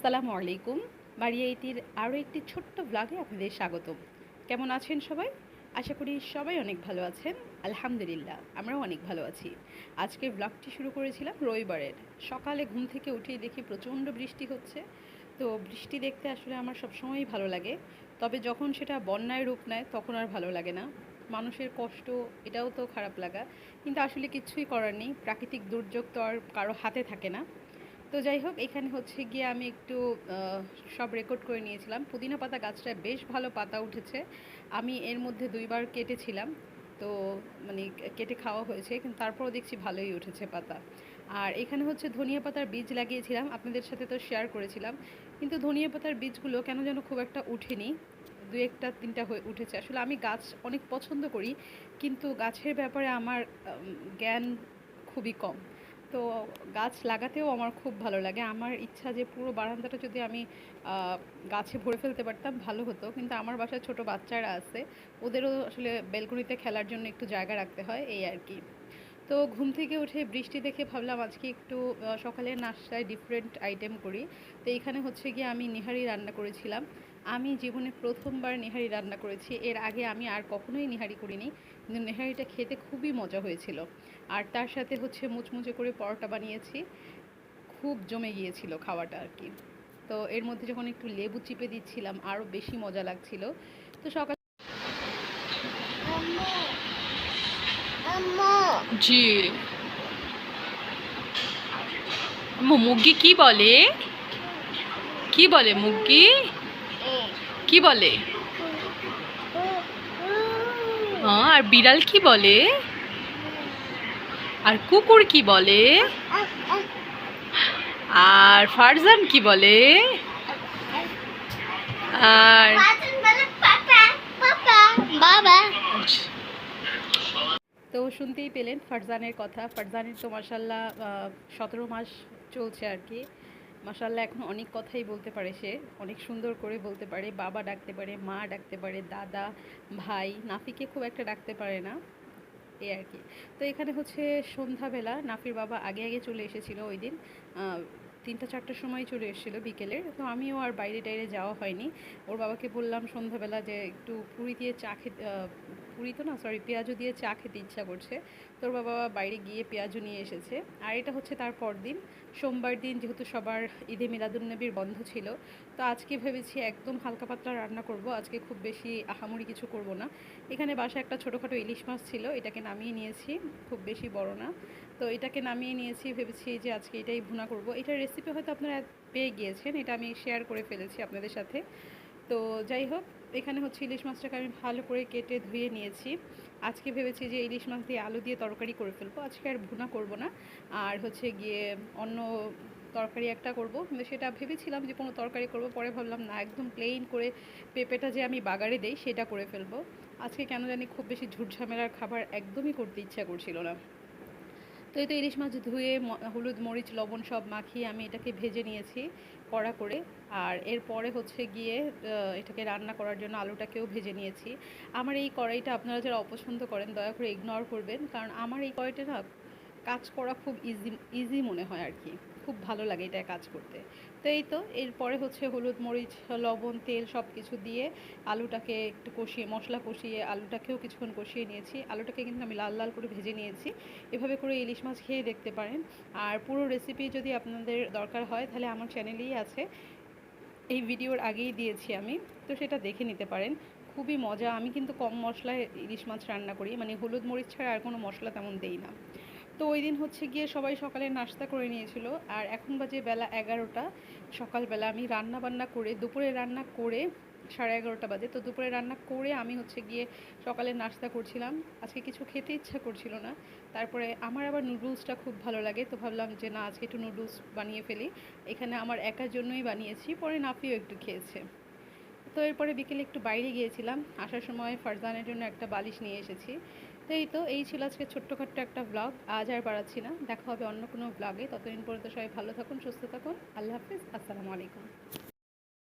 আসসালামু আলাইকুম। মারিয়া ইতির আরও একটি ছোট্ট ব্লগে আপনাদের স্বাগতম। কেমন আছেন সবাই? আশা করি সবাই অনেক ভালো আছেন। আলহামদুলিল্লাহ, আমরাও অনেক ভালো আছি। আজকে ব্লগটি শুরু করেছিলাম রবিবারের। সকালে ঘুম থেকে উঠেই দেখি প্রচণ্ড বৃষ্টি হচ্ছে। তো বৃষ্টি দেখতে আসলে আমার সবসময়ই ভালো লাগে। তবে যখন সেটা বন্যায় রূপ নেয়, তখন আর ভালো লাগে না। মানুষের কষ্ট, এটাও তো খারাপ লাগা। কিন্তু আসলে কিছুই করার নেই। প্রাকৃতিক দুর্যোগ তো আর কারও হাতে থাকে না। তো যাই হোক, এখানে হচ্ছে গিয়ে আমি একটু সব রেকর্ড করে নিয়েছিলাম। পুদিনা পাতা গাছটায় বেশ ভালো পাতা উঠেছে। আমি এর মধ্যে দুইবার কেটেছিলাম। তো মানে কেটে খাওয়া হয়েছে, কিন্তু তারপরও দেখছি ভালোই উঠেছে পাতা। আর এখানে হচ্ছে ধনিয়া পাতার বীজ লাগিয়েছিলাম। আপনাদের সাথে তো শেয়ার করেছিলাম। কিন্তু ধনিয়া পাতার বীজগুলো কেন যেন খুব একটা উঠেনি। দু একটা, তিনটা হয়ে উঠেছে। আসলে আমি গাছ অনেক পছন্দ করি, কিন্তু গাছের ব্যাপারে আমার জ্ঞান খুবই কম। তো গাছ লাগাতেও আমার খুব ভালো লাগে। আমার ইচ্ছা যে পুরো বারান্দাটা যদি আমি গাছে ভরে ফেলতে পারতাম, ভালো হতো। কিন্তু আমার বাসায় ছোট বাচ্চারা আছে, ওদেরও আসলে বেলকনিতে খেলার জন্য একটু জায়গা রাখতে হয়, এই আর কি। তো ঘুম থেকে উঠে বৃষ্টি দেখে ভাবলাম আজকে একটু সকালে নাস্তায় ডিফারেন্ট আইটেম করি। তো এখানে হচ্ছে গিয়ে আমি নিহারি রান্না করেছিলাম। আমি জীবনে প্রথমবার নেহারি রান্না করেছি। এর আগে আমি আর কখনোই নেহারি করিনি। কিন্তু নেহারিটা খেতে খুবই মজা হয়েছিল। আর তার সাথে হচ্ছে মুচমুচে করে পরোটা বানিয়েছি। খুব জমে গিয়েছিল খাওয়াটা আর কি। তো এর মধ্যে যখন একটু লেবু চিপে দিচ্ছিলাম আরও বেশি মজা লাগছিল। তো সকাল জি। মুগি কি বলে? কি বলে মুগি কি বলে? হ্যাঁ আর বিড়াল কি বলে? আর কুকুর কি বলে? আর ফারজান কি বলে? আর বাবা। তো শুনতেই পেলেন ফারজানের কথা। ফারজানের তো মাসাল্লাহ সতেরো মাস চলছে আর কি। মাসাল্লাহ এখন অনেক কথাই বলতে পারে সে। অনেক সুন্দর করে বলতে পারে। বাবা ডাকতে পারে, মা ডাকতে পারে, দাদা, ভাই, নাফিকে খুব একটা ডাকতে পারে না। এই আর কি। তো এখানে হচ্ছে সন্ধ্যাবেলা নাফির বাবা আগে আগে চলে এসেছিল ওই দিন। তিনটা চারটার সময় চলে এসেছিল বিকেলের তো আমিও আর বাইরে টাইরে যাওয়া হয়নি। ওর বাবাকে বললাম সন্ধ্যাবেলা যে একটু পুরি দিয়ে চা খেতে পুরি তো না সরি পেঁয়াজু দিয়ে চা খেতে ইচ্ছা করছে। তোর বাবা বাইরে গিয়ে পেঁয়াজু নিয়ে এসেছে। আর এটা হচ্ছে তার পরদিন। সোমবার দিন যেহেতু সবার ঈদে মিলাদুন্নবীর বন্ধ ছিল, তো আজকে ভেবেছি একদম হালকা পাতলা রান্না করব। আজকে খুব বেশি আহামরি কিছু করব না। এখানে বাসায় একটা ছোটোখাটো ইলিশ মাছ ছিল, এটাকে নামিয়ে নিয়েছি। খুব বেশি বড় না। তো এটাকে নামিয়ে নিয়েছি, ভেবেছি যে আজকে এটাই ভুনা করব। এটার রেসিপি হয়তো আপনারা পেয়ে গিয়েছেন, এটা আমি শেয়ার করে ফেলেছি আপনাদের সাথে। তো যাই হোক, এখানে হচ্ছে ইলিশ মাছটাকে আমি ভালো করে কেটে ধুয়ে নিয়েছি। আজকে ভেবেছি যে ইলিশ মাছ দিয়ে আলু দিয়ে তরকারি করে ফেলব। আজকে আর ভুনা করব না। আর হচ্ছে গিয়ে অন্য তরকারি একটা করব। কিন্তু সেটা ভেবেছিলাম যে কোনো তরকারি করব। পরে ভাবলাম, না, একদম প্লেন করে পেঁপেটা যে আমি বাগারে দেই, সেটা করে ফেলব। আজকে কেন জানি খুব বেশি ঝুটঝামেলার খাবার একদমই করতে ইচ্ছা করছিল না। তো এই তো ইলিশ মাছ ধুয়ে হলুদ, মরিচ, লবণ সব মাখিয়ে আমি এটাকে ভেজে নিয়েছি কড়া করে। আর এরপরে হচ্ছে গিয়ে এটাকে রান্না করার জন্য আলুটাকেও ভেজে নিয়েছি। আমার এই কড়াইটা আপনারা যারা অপছন্দ করেন, দয়া করে ইগনোর করবেন। কারণ আমার এই কড়াইটা না, কাজ করা খুব ইজি ইজি মনে হয় আর কি। খুব ভালো লাগে এটা কাজ করতে। তো এই তো, এরপরে হচ্ছে হলুদ মরিচ, লবণ, তেল সব কিছু দিয়ে আলুটাকে একটু কষিয়ে, মশলা কষিয়ে, আলুটাকেও কিছুক্ষণ কষিয়ে নিয়েছি। আলুটাকে কিন্তু আমি লাল লাল করে ভেজে নিয়েছি। এভাবে করে ইলিশ মাছ খেয়ে দেখতে পারেন। আর পুরো রেসিপি যদি আপনাদের দরকার হয়, তাহলে আমার চ্যানেলেই আছে। এই ভিডিওর আগেই দিয়েছি আমি। তো সেটা দেখে নিতে পারেন। খুবই মজা। আমি কিন্তু কম মশলায় ইলিশ মাছ রান্না করি। মানে হলুদ মরিচ ছাড়া আর কোনো মশলা তেমন দেই না। তো ওই দিন হচ্ছে গিয়ে সবাই সকালে নাস্তা করে নিয়েছিল। আর এখন বাজে বেলা এগারোটা। সকালবেলা আমি রান্না বান্না করে দুপুরে রান্না করে সাড়ে এগারোটা বাজে। তো দুপুরে রান্না করে আমি হচ্ছে গিয়ে সকালে নাস্তা করছিলাম। আজকে কিছু খেতে ইচ্ছা করছিল না। তারপরে আমার আবার নুডলসটা খুব ভালো লাগে। তো ভাবলাম যে না, আজকে একটু নুডলস বানিয়ে ফেলি। এখানে আমার একার জন্যই বানিয়েছি। পরে নাপিও একটু খেয়েছে। তো এরপরে বিকেলে একটু বাইরে গিয়েছিলাম। আসার সময় ফারজানের জন্য একটা বালিশ নিয়ে এসেছি। তো এই তো, এই ছিল আজকে ছোট্টখাট্ট একটা ব্লগ আজ আর বাড়াচ্ছি না। দেখা হবে অন্য কোনো ব্লগে ততদিন পর্যন্ত সবাই ভালো থাকুন, সুস্থ থাকুন। আল্লাহ হাফিজ। আসসালামু আলাইকুম।